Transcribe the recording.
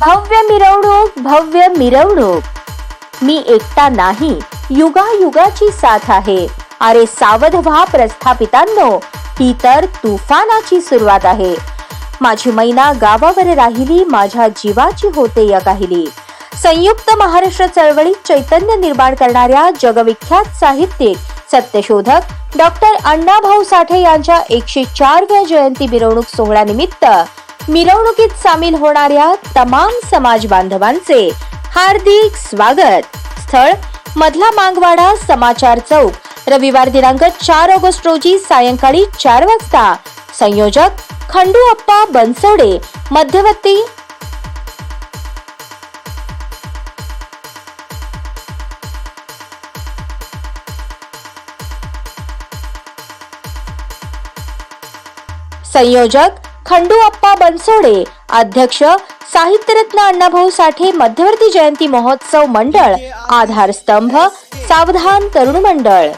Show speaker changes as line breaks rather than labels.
भव्य मिरवणूक भव्य मिरवणूक. मी एकटा नाही युगायुगाची साथ आहे. अरे सावध व्हा प्रस्थापितांनो ही तर तुफानाची सुरुवात आहे. माझी मैना गावावर राहिली माझ्या जीवाची होते या काहिली संयुक्त महाराष्ट्र चळवळीत चैतन्य निर्माण करणाऱ्या जगविख्यात साहित्यिक सत्यशोधक डॉक्टर अण्णाभाऊ साठे यांच्या एकशे चारव्या जयंती मिरवणूक सोहळ्यानिमित्त मिरवणुकीत सामील होणाऱ्या तमाम समाज बांधवांचे हार्दिक स्वागत. स्थळ मधला मांगवाडा समाचार चौक रविवार दिनांक चार ऑगस्ट रोजी सायंकाळी चार वाजता. संयोजक खंडू अप्पा बनसोडे मध्यवर्ती. संयोजक खंडू अप्पा बनसोडे अध्यक्ष साहित्यरत्न अण्णाभाऊ साठे मध्यवर्ती जयंती महोत्सव मंडळ आधारस्तंभ सावधान तरुण मंडळ.